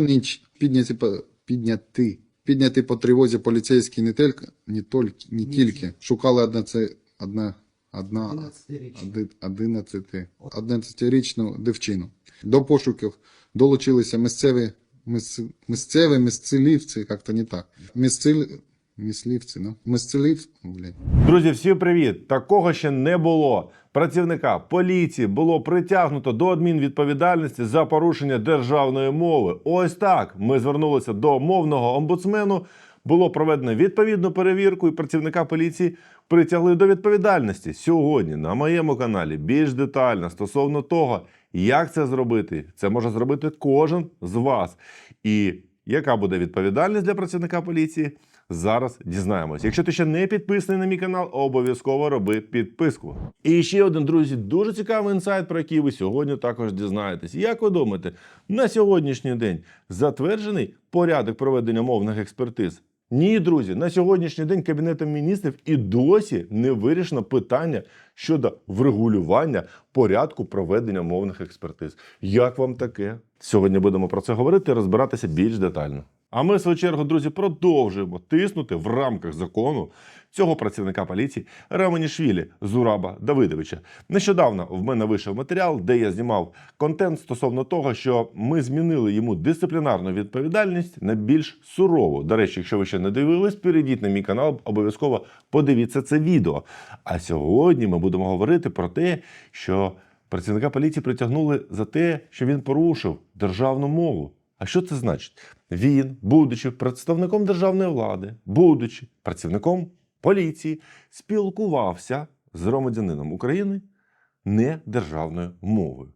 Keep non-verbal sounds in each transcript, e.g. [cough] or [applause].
ніч підняті по підняти. Підняти по тривозі поліцейські не тільки, не тільки, не тільки. Шукали одна це одна одна 11-річний. 11, 11-річну дівчину. До пошуків долучилися місцеві мис, місцеві мисцелівці, як-то не так. Мисцел, мислівці, ну? Мисцелів, блядь. Друзі, всім привіт! Такого ще не було. Працівника поліції було притягнуто до адмінвідповідальності за порушення державної мови. Ось так ми звернулися до мовного омбудсмену. Було проведено відповідну перевірку, і працівника поліції притягли до відповідальності. Сьогодні на моєму каналі більш детально стосовно того, як це зробити. Це може зробити кожен з вас. І яка буде відповідальність для працівника поліції? Зараз дізнаємось. Якщо ти ще не підписаний на мій канал, обов'язково роби підписку. І ще один, друзі, дуже цікавий інсайт, про який ви сьогодні також дізнаєтесь. Як ви думаєте, на сьогоднішній день затверджений порядок проведення мовних експертиз? Ні, друзі, на сьогоднішній день Кабінетом міністрів і досі не вирішено питання щодо врегулювання порядку проведення мовних експертиз. Як вам таке? Сьогодні будемо про це говорити і розбиратися більш детально. А ми, в свою чергу, друзі, продовжуємо тиснути в рамках закону цього працівника поліції Раманішвілі Зураба Давидовича. Нещодавно в мене вийшов матеріал, де я знімав контент стосовно того, що ми змінили йому дисциплінарну відповідальність на більш сурову. До речі, якщо ви ще не дивились, перейдіть на мій канал, обов'язково подивіться це відео. А сьогодні ми будемо говорити про те, що працівника поліції притягнули за те, що він порушив державну мову. А що це значить? Він, будучи представником державної влади, будучи працівником поліції, спілкувався з громадянином України не державною мовою.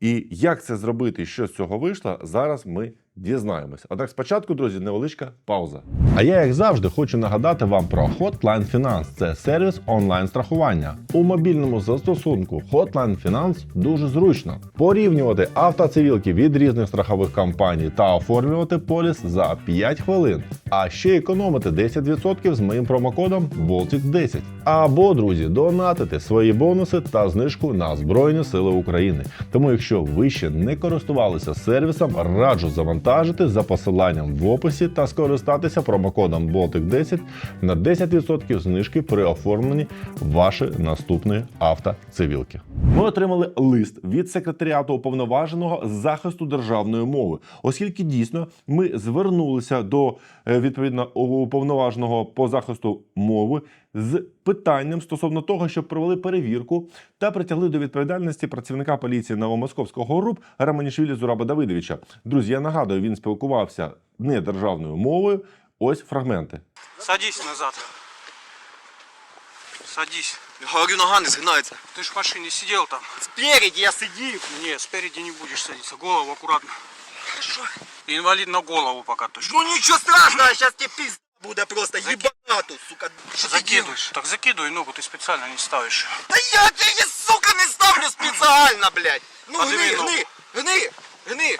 І як це зробити, і що з цього вийшло, зараз ми дізнаємось. Однак спочатку, друзі, невеличка пауза. А я, як завжди, хочу нагадати вам про Hotline Finance. Це сервіс онлайн страхування. У мобільному застосунку Hotline Finance дуже зручно порівнювати автоцивілки від різних страхових компаній та оформлювати поліс за 5 хвилин. А ще економити 10% з моїм промокодом Baltic10. Або, друзі, донатити свої бонуси та знижку на Збройні Сили України. Тому, якщо ви ще не користувалися сервісом, раджу завантажити за посиланням в описі та скористатися промокодом Baltic10 на 10% знижки при оформленні вашої наступної автоцивілки. Ми отримали лист від секретаріату уповноваженого з захисту державної мови, оскільки дійсно ми звернулися до е, відповідно уповноваженого по захисту мови з питанням стосовно того, щоб провели перевірку та притягли до відповідальності працівника поліції Новомосковського РУП Романішвілі Зураба Давидовича. Друзі, я нагадую, він спілкувався не державною мовою. Ось фрагменти. Садись назад. Садись. Говорю, нога не згинається. Ты ж в машине сидел там. Спереді я сидів. Не, спереди не будешь садиться. Голову аккуратно. Инвалид на голову пока точно. Ну нічого страшного, зараз тебе пізда буде просто їбанату, сука. Що ти Закидываешь. делаешь? Так закидывай ногу, ты специально не ставишь. Та я тебе, сука, не ставлю спеціально, блядь. Ну Подиви гни, ногу. гни, гни, гни.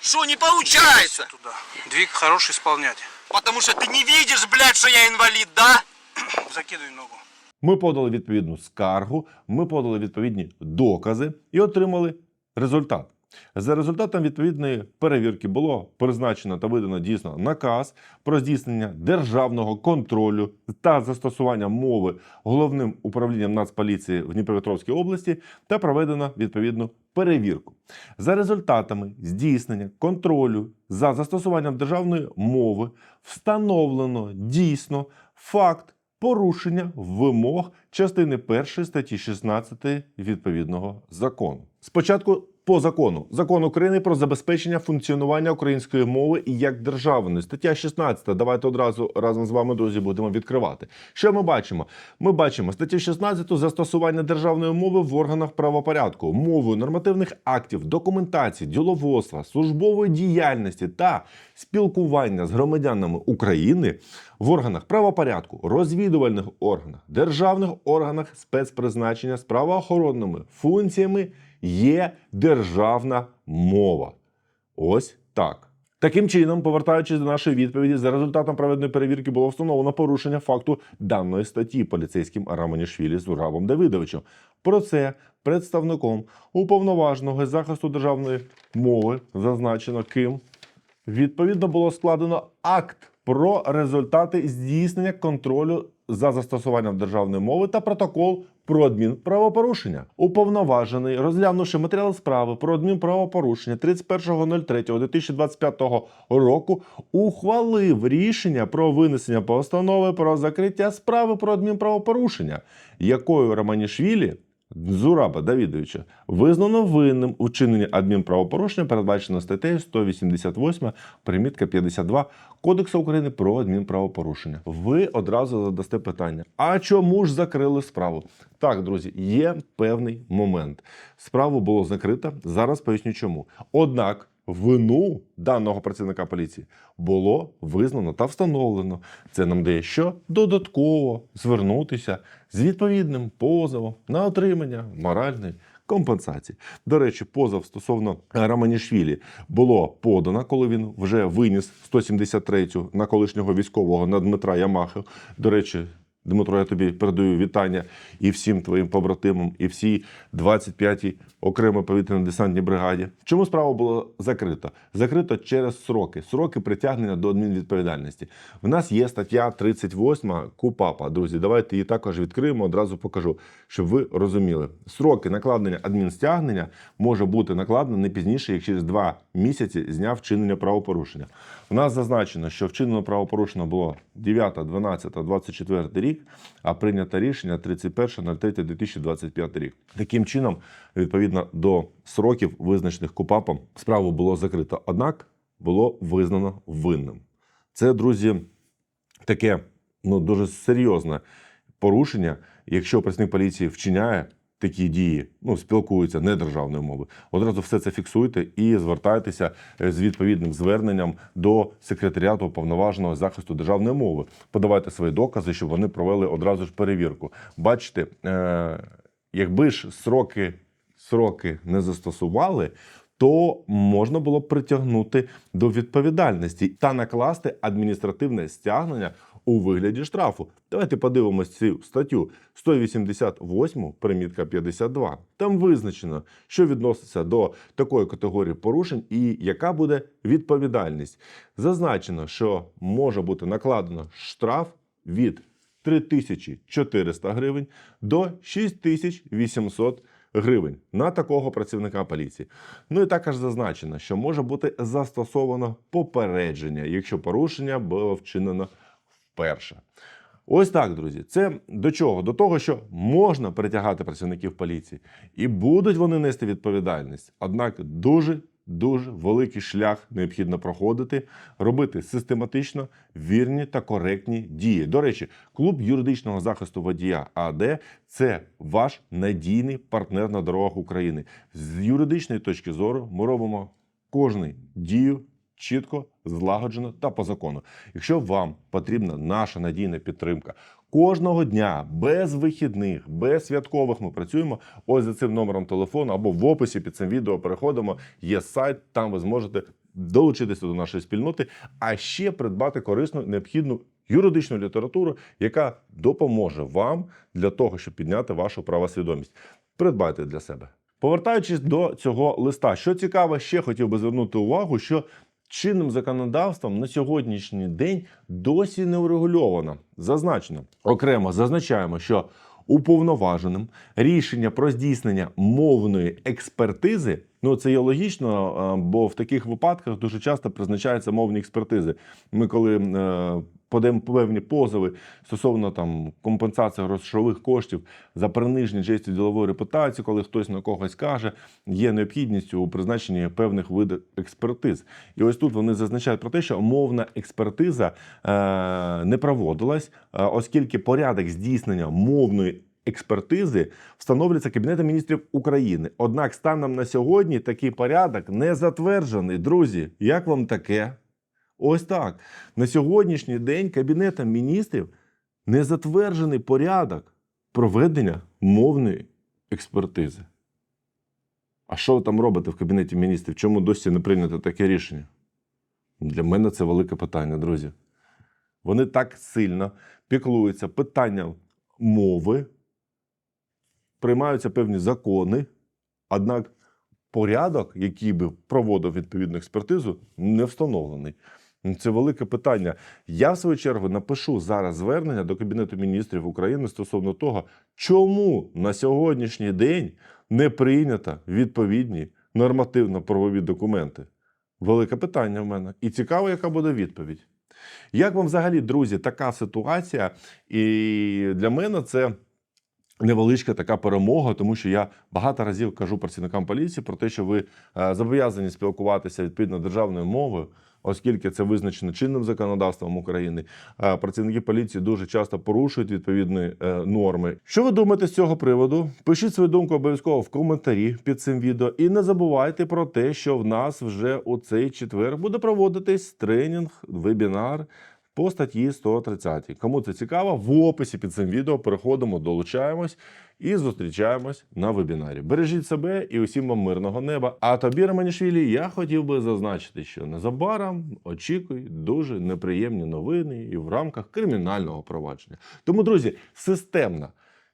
Що, не получается? Туда. Двиг хороший исполнять. Потому что ты не видишь, блядь, что я инвалид, да? [clears throat] Закидывай ногу. Ми подали відповідну скаргу, ми подали відповідні докази і отримали результат. За результатом відповідної перевірки було призначено та видано дійсно наказ про здійснення державного контролю та застосування мови головним управлінням Нацполіції в Дніпропетровській області та проведено відповідну перевірку. За результатами здійснення контролю за застосуванням державної мови встановлено дійсно факт порушення вимог частини 1 статті 16 відповідного закону. Спочатку по закону закон України про забезпечення функціонування української мови як державної. Стаття 16. Давайте одразу разом з вами, друзі, будемо відкривати. Що ми бачимо? Ми бачимо статтю 16 застосування державної мови в органах правопорядку, мовою нормативних актів, документації, діловодства, службової діяльності та спілкування з громадянами України в органах правопорядку, розвідувальних органах, державних органах спецпризначення з правоохоронними функціями є державна мова. Ось так. Таким чином, повертаючись до нашої відповіді, за результатом проведеної перевірки було встановлено порушення факту даної статті поліцейським Раманішвілі з Урабом Давидовичем. Про це представником уповноваженого захисту державної мови зазначено ким відповідно було складено акт про результати здійснення контролю за застосуванням державної мови та протокол про адмінправопорушення. Уповноважений, розглянувши матеріали справи про адмінправопорушення 31.03.2025 року, ухвалив рішення про винесення постанови про закриття справи про адмінправопорушення, якою Романішвілі Зураба Давідовича визнано винним у чиненні адмінправопорушення, передбачено статтею 188, примітка 52 Кодексу України про адмінправопорушення. Ви одразу задасте питання: а чому ж закрили справу? Так, друзі, є певний момент. Справу було закрито. Зараз поясню чому. Однак. Вину даного працівника поліції було визнано та встановлено. Це нам дає що додатково звернутися з відповідним позовом на отримання моральної компенсації. До речі, позов стосовно Романішвілі було подано, коли він вже виніс 173-ю на колишнього військового на Дмитра Ямахи. До речі. Дмитро, я тобі передаю вітання і всім твоїм побратимам, і всій 25-й окремій повітряно-десантній бригаді. Чому справа була закрита? Закрита через сроки, сроки притягнення до адмінвідповідальності. В нас є стаття 38 КУПАПа. Друзі, давайте її також відкриємо. Одразу покажу, щоб ви розуміли. Сроки накладення адмінстягнення може бути накладено не пізніше, як через два місяці з дня вчинення правопорушення. У нас зазначено, що вчинено правопорушення було 9, 12, 24 рік, а прийнято рішення 31.03.2025 рік. Таким чином, відповідно до сроків, визначених КУПАПом, справу було закрито. Однак було визнано винним. Це, друзі, таке ну, дуже серйозне порушення, якщо працівник поліції вчиняє такі дії, ну, спілкуються не державною мовою. Одразу все це фіксуйте і звертайтеся е, з відповідним зверненням до секретаріату уповноваженого захисту державної мови. Подавайте свої докази, щоб вони провели одразу ж перевірку. Бачите, е, якби ж сроки, сроки не застосували. То можна було б притягнути до відповідальності та накласти адміністративне стягнення у вигляді штрафу. Давайте подивимось цю статтю 188, примітка 52. Там визначено, що відноситься до такої категорії порушень і яка буде відповідальність. Зазначено, що може бути накладено штраф від 3400 гривень до 6800 гривень на такого працівника поліції. Ну і також зазначено, що може бути застосовано попередження, якщо порушення було вчинено вперше. Ось так, друзі. Це до чого? До того, що можна притягати працівників поліції, і будуть вони нести відповідальність. Однак дуже дуже великий шлях необхідно проходити, робити систематично вірні та коректні дії. До речі, клуб юридичного захисту водія АД це ваш надійний партнер на дорогах України. З юридичної точки зору ми робимо кожну дію чітко, злагоджено та по закону. Якщо вам потрібна наша надійна підтримка кожного дня, без вихідних, без святкових, ми працюємо. Ось за цим номером телефону або в описі під цим відео переходимо. Є сайт, там ви зможете долучитися до нашої спільноти, а ще придбати корисну необхідну юридичну літературу, яка допоможе вам для того, щоб підняти вашу правосвідомість. Придбайте для себе. Повертаючись до цього листа, що цікаво, ще хотів би звернути увагу, що чинним законодавством на сьогоднішній день досі не урегульовано. Зазначено окремо зазначаємо, що уповноваженим рішення про здійснення мовної експертизи. Ну, це є логічно, е, бо в таких випадках дуже часто призначаються мовні експертизи. Ми коли е, подаємо певні позови стосовно там компенсації грошових коштів за приниження честі ділової репутації, коли хтось на когось каже, є необхідність у призначенні певних видів експертиз. І ось тут вони зазначають про те, що мовна експертиза е, не проводилась, оскільки порядок здійснення мовної експертизи встановлюється Кабінетом міністрів України. Однак станом на сьогодні такий порядок не затверджений. Друзі, як вам таке? Ось так. На сьогоднішній день Кабінетом міністрів не затверджений порядок проведення мовної експертизи. А що ви там робите в Кабінеті міністрів? Чому досі не прийнято таке рішення? Для мене це велике питання, друзі. Вони так сильно піклуються питанням мови, приймаються певні закони, однак порядок, який би проводив відповідну експертизу, не встановлений. Це велике питання. Я, в свою чергу, напишу зараз звернення до Кабінету міністрів України стосовно того, чому на сьогоднішній день не прийнято відповідні нормативно-правові документи. Велике питання в мене. І цікаво, яка буде відповідь. Як вам взагалі, друзі, така ситуація? І для мене це невеличка така перемога, тому що я багато разів кажу працівникам поліції про те, що ви е, зобов'язані спілкуватися відповідно державною мовою. Оскільки це визначено чинним законодавством України, Е, працівники поліції дуже часто порушують відповідні е, норми. Що ви думаєте з цього приводу? Пишіть свою думку обов'язково в коментарі під цим відео. І не забувайте про те, що в нас вже у цей четвер буде проводитись тренінг, вебінар по статті 130. Кому це цікаво, в описі під цим відео переходимо, долучаємось і зустрічаємось на вебінарі. Бережіть себе і усім вам мирного неба. А тобі, Романішвілі, я хотів би зазначити, що незабаром очікуй дуже неприємні новини і в рамках кримінального провадження. Тому, друзі, системна,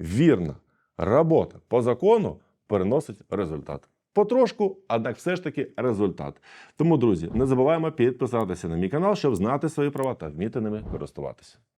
вірна робота по закону переносить результат. Потрошку, однак все ж таки результат. Тому, друзі, не забуваємо підписатися на мій канал, щоб знати свої права та вміти ними користуватися.